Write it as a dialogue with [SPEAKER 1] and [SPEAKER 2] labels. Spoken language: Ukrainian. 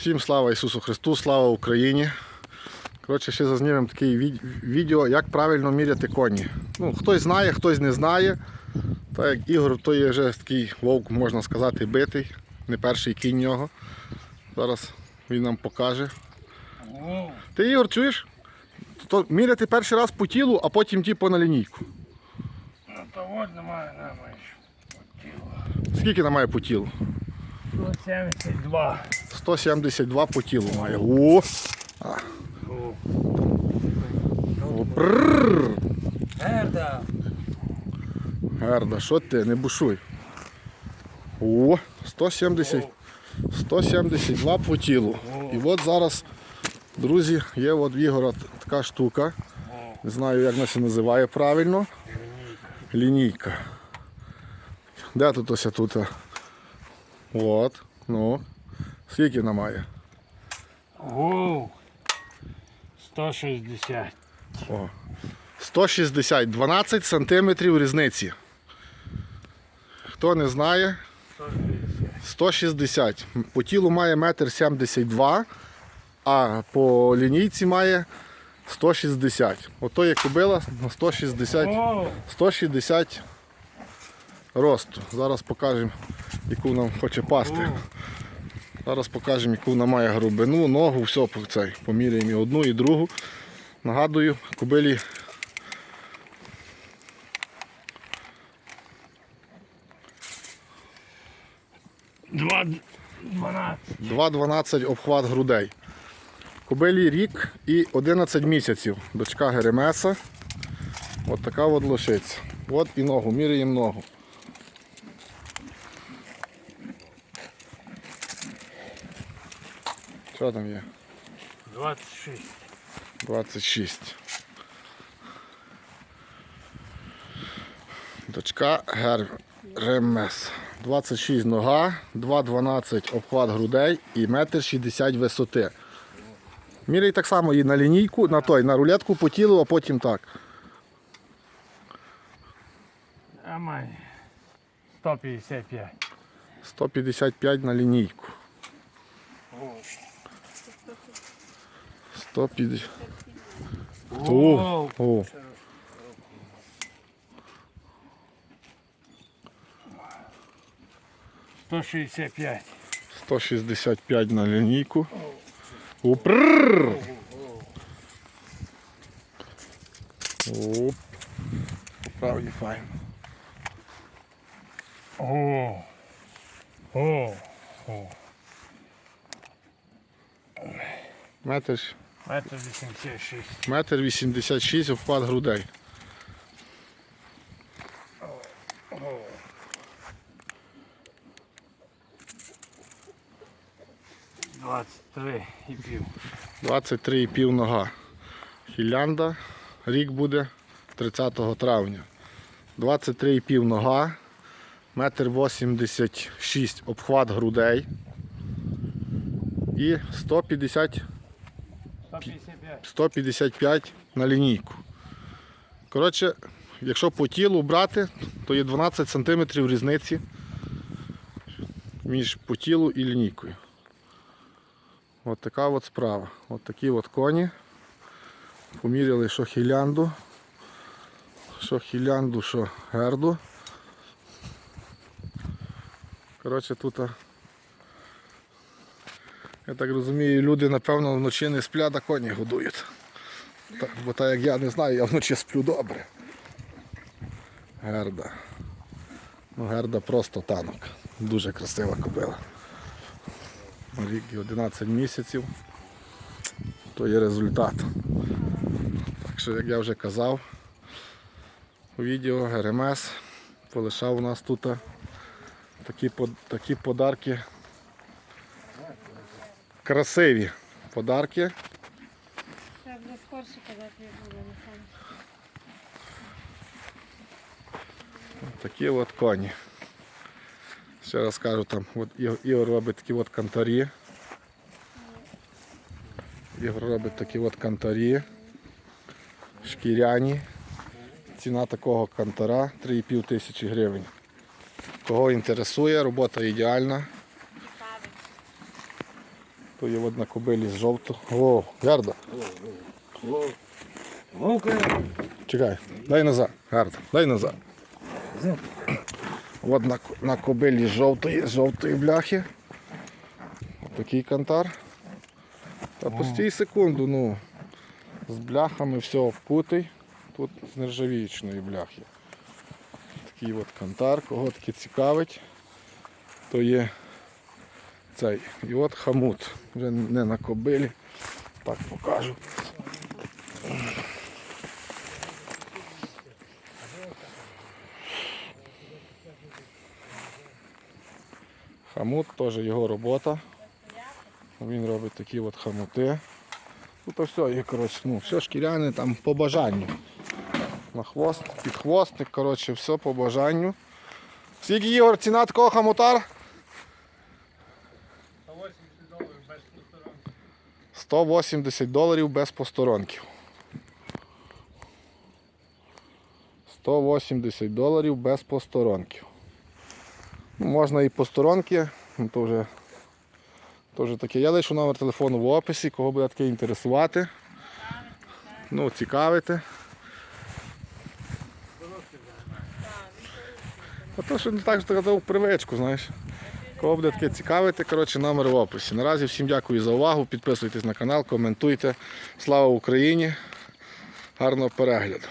[SPEAKER 1] Всім слава Ісусу Христу, слава Україні. Коротше, ще зазнімемо таке відео, як правильно міряти коні. Ну, хтось знає, хтось не знає. Так як Ігор, то є вже такий вовк, можна сказати, битий. Не перший кінь його. Зараз він нам покаже. Ти Ігор, чуєш? То міряти перший раз по тілу, а потім типу на лінійку.
[SPEAKER 2] ну то от немає немає.
[SPEAKER 1] Скільки вона має по тілу?
[SPEAKER 2] 172.
[SPEAKER 1] 172 по тілу має. О!
[SPEAKER 2] О. Герда.
[SPEAKER 1] Що ти, не бушуй. О, 170, 172 по тілу. І от зараз, друзі, є от в Ігора така штука. Не знаю, як вона це називає правильно. Лінійка. Де тут ось тут? От, ну. Скільки вона має?
[SPEAKER 2] О. 160.
[SPEAKER 1] О. 160, 12 сантиметрів різниці. Хто не знає, 160. По тілу має 1,72 м, а по лінійці має 160. Ото є кобила на 160, 160 росту. Зараз покажемо, яку нам хоче пасти. Зараз покажемо, яку вона має грубину, ногу, все по цей. Поміряємо і одну, і другу. Нагадую, кобилі
[SPEAKER 2] Два. 12.
[SPEAKER 1] 2,12 обхват грудей. Кобилі рік і 11 місяців. Дочка Геремеса. От така от лошиця. От і ногу, міряємо ногу. Що там є?
[SPEAKER 2] 26.
[SPEAKER 1] 26. Дочка Гермес. 26 нога, 2,12 обхват грудей і 1,60 м висоти. Міряй так само і на лінійку, на той, на рулетку по тілу, а потім так.
[SPEAKER 2] А 155.
[SPEAKER 1] 155 на лінійку. 150. О, о.
[SPEAKER 2] Сто шістдесят п'ять.
[SPEAKER 1] 165 на лінійку. Упрррр. Оп. Правді файно.
[SPEAKER 2] О. О.
[SPEAKER 1] Метр,
[SPEAKER 2] Метр 86.
[SPEAKER 1] метр 86 обхват грудей.
[SPEAKER 2] Двадцять три і пів.
[SPEAKER 1] 23,5 нога. Хілянда. Рік буде 30 травня. 23,5 нога. Метр 86 обхват грудей. І 150
[SPEAKER 2] 155.
[SPEAKER 1] 155 на лінійку. Коротше, якщо по тілу брати, то є 12 см різниці між по тілу і лінійкою. От така от справа. От такі от коні. Поміряли, що хілянду, що хілянду, що герду. Коротше, тут, я так розумію, люди, напевно, вночі не сплять, а коні годують. Так, бо так як я не знаю, я вночі сплю добре. Герда. Ну, герда просто танок. Дуже красива кобила. Рік і 11 місяців. То є результат. Так що, як я вже казав, у відео ГРМС полишав у нас тут такі, такі подарки. Красиві подарки.
[SPEAKER 3] Треба буде скорше казати, буде на сам.
[SPEAKER 1] Такі от коні. Ще раз кажу, там от Ігор робить такі от кантарі. Ігор робить такі от кантарі. Шкіряні. Ціна такого кантара 3,5 тисячі гривень. Кого інтересує, робота ідеальна. То є одна кобилі з жовтого. О, гарда. Чекай, дай назад. Гарда, дай назад. От на, на кобилі з жовтої, з жовтої бляхи. Такий кантар. Та постій секунду, ну. З бляхами все обкутий. Тут з нержавіючної бляхи. Такий от кантар, кого таки цікавить, то є цей. І от хамут. Вже не на кобилі. Так покажу. Хамут теж його робота. Він робить такі от хамути. Тут все є, коротше, ну, все шкіряне там по бажанню. На хвост, під хвостик, коротше, все по бажанню. Скільки Ігор, ціна такого хамутар? 180 доларів без посторонків. 180 доларів без посторонків. Ну, можна і посторонки, ну, то вже, то вже таке. Я лишу номер телефону в описі, кого буде таке інтересувати. Ну, цікавити. А то, що не так що казав привичку, знаєш. Кого буде таке цікавити, коротше, номер в описі. Наразі всім дякую за увагу. Підписуйтесь на канал, коментуйте. Слава Україні! Гарного перегляду!